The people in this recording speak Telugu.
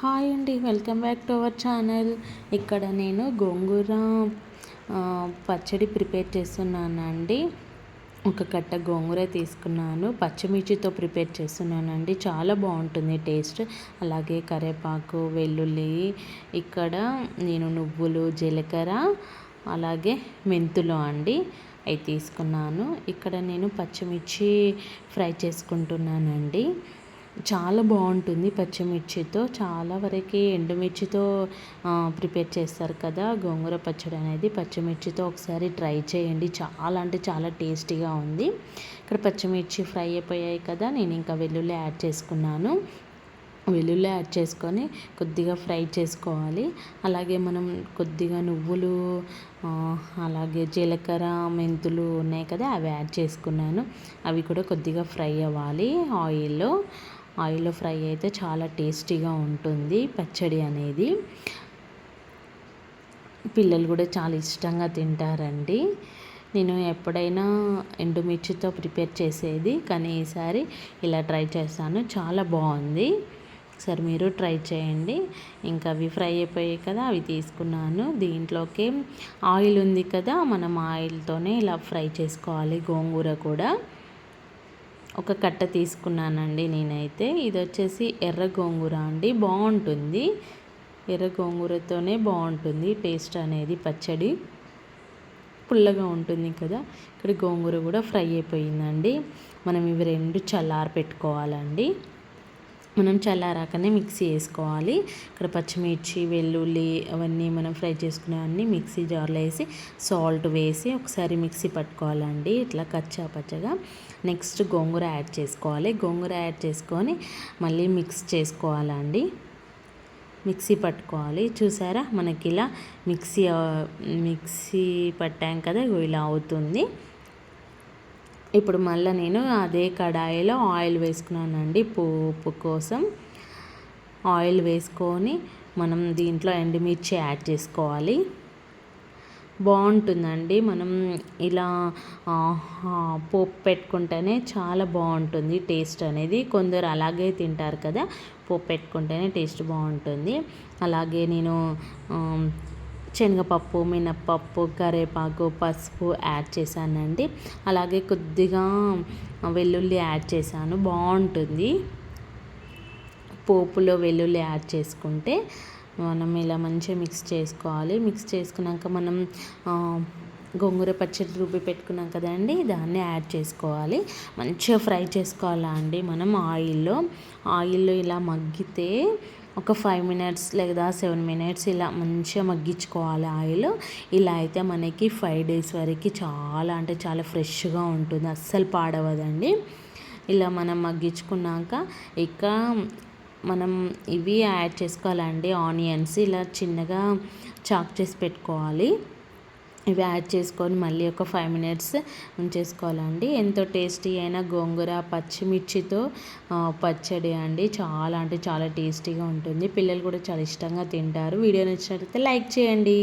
హాయ్ అండి welcome back to our channel. ఇక్కడ నేను గోంగూర పచ్చడి ప్రిపేర్ చేస్తున్నానండి. ఒక కట్ట గోంగూర తీసుకున్నాను. పచ్చిమిర్చితో ప్రిపేర్ చేస్తున్నానండి. చాలా బాగుంటుంది టేస్ట్. అలాగే కరేపాకు వెల్లుల్లి ఇక్కడ నేను నువ్వులు జీలకర్ర అలాగే మెంతులు అండి అవి తీసుకున్నాను. ఇక్కడ నేను పచ్చిమిర్చి ఫ్రై చేసుకుంటున్నానండి. చాలా బాగుంటుంది పచ్చిమిర్చితో. చాలా వరకు ఎండుమిర్చితో ప్రిపేర్ చేస్తారు కదా. గోంగూర పచ్చడి అనేది పచ్చిమిర్చితో ఒకసారి ట్రై చేయండి. చాలా అంటే చాలా టేస్టీగా ఉంది. ఇక్కడ పచ్చిమిర్చి ఫ్రై అయిపోయాయి కదా. నేను ఇంకా వెల్లుల్లి యాడ్ చేసుకున్నాను. వెల్లుల్లి యాడ్ చేసుకొని కొద్దిగా ఫ్రై చేసుకోవాలి. అలాగే మనం కొద్దిగా నువ్వులు అలాగే జీలకర్ర మెంతులు ఉన్నాయి కదా అవి యాడ్ చేసుకున్నాను. అవి కూడా కొద్దిగా ఫ్రై అవ్వాలి ఆయిల్లో. ఆయిల్లో ఫ్రై అయితే చాలా టేస్టీగా ఉంటుంది పచ్చడి అనేది. పిల్లలు కూడా చాలా ఇష్టంగా తింటారండి. నేను ఎప్పుడైనా ఎండుమిర్చితో ప్రిపేర్ చేసేది కానీ ఈసారి ఇలా ట్రై చేస్తాను చాలా బాగుంది. సరే మీరు ట్రై చేయండి. ఇంకా అవి ఫ్రై అయిపోయాయి కదా అవి తీసుకున్నాను. దీంట్లోకి ఆయిల్ ఉంది కదా మనం ఆయిల్తోనే ఇలా ఫ్రై చేసుకోవాలి గోంగూర కూడా. ఒక కట్ట తీసుకున్నానండి నేనైతే. ఇది వచ్చేసి ఎర్ర గోంగూర అండి. బాగుంటుంది ఎర్ర గోంగూరతోనే బాగుంటుంది టేస్ట్ అనేది పచ్చడి. పుల్లగా ఉంటుంది కదా. ఇక్కడ గోంగూర కూడా ఫ్రై అయిపోయిందండి. మనం ఇవి రెండు చల్లారి పెట్టుకోవాలండి. మనం చల్లారాకనే మిక్సీ వేసుకోవాలి. ఇక్కడ పచ్చిమిర్చి వెల్లుల్లి అవన్నీ మనం ఫ్రై చేసుకునేవన్నీ మిక్సీ జార్లో వేసి సాల్ట్ వేసి ఒకసారి మిక్సీ పట్టుకోవాలండి. ఇట్లా కచ్చా పచ్చగా. నెక్స్ట్ గోంగూర యాడ్ చేసుకోవాలి. గోంగూర యాడ్ చేసుకొని మళ్ళీ మిక్స్ చేసుకోవాలండి. మిక్సీ పట్టుకోవాలి. చూసారా? మనకి ఇలా మిక్సీ మిక్సీ పట్టాం కదా ఇలా అవుతుంది. ఇప్పుడు మళ్ళీ నేను అదే కడాయిలో ఆయిల్ వేసుకున్నానండి పోపు కోసం. ఆయిల్ వేసుకొని మనం దీంట్లో ఎండుమిర్చి యాడ్ చేసుకోవాలి. బాగుంటుందండి. మనం ఇలా పోపు పెట్టుకుంటేనే చాలా బాగుంటుంది టేస్ట్ అనేది. కొందరు అలాగే తింటారు కదా పోపు పెట్టుకుంటేనే టేస్ట్ బాగుంటుంది. అలాగే నేను శనగపప్పు మినప్పప్పు కరివేపాకు పసుపు యాడ్ చేశానండి. అలాగే కొద్దిగా వెల్లుల్లి యాడ్ చేశాను. బాగుంటుంది. పోపులో వెల్లుల్లి యాడ్ చేసుకుంటే మనం ఇలా మంచిగా మిక్స్ చేసుకోవాలి. మిక్స్ చేసుకున్నాక మనం గోంగూర పచ్చడి రుబ్బి పెట్టుకున్నాం కదండి దాన్ని యాడ్ చేసుకోవాలి. మంచిగా ఫ్రై చేసుకోవాలా అండి మనం ఆయిల్లో. ఆయిల్లో ఇలా మగ్గితే ఒక ఫైవ్ మినిట్స్ లేదా సెవెన్ మినిట్స్ ఇలా మంచిగా మగ్గించుకోవాలి ఆయిల్. ఇలా అయితే మనకి ఫైవ్ డేస్ వరకు చాలా అంటే చాలా ఫ్రెష్గా ఉంటుంది. అస్సలు పాడవదండి. ఇలా మనం మగ్గించుకున్నాక ఇక మనం ఇవి యాడ్ చేసుకోవాలండి. ఆనియన్స్ ఇలా చిన్నగా చాక్ చేసి పెట్టుకోవాలి. ఇవి యాడ్ చేసుకొని మళ్ళీ ఒక ఫైవ్ మినిట్స్ ఉంచేసుకోవాలండి. ఎంతో టేస్టీ అయిన గోంగూర పచ్చిమిర్చితో పచ్చడి అండి. చాలా అంటే చాలా టేస్టీగా ఉంటుంది. పిల్లలు కూడా చాలా ఇష్టంగా తింటారు. వీడియో నచ్చినట్లయితే లైక్ చేయండి.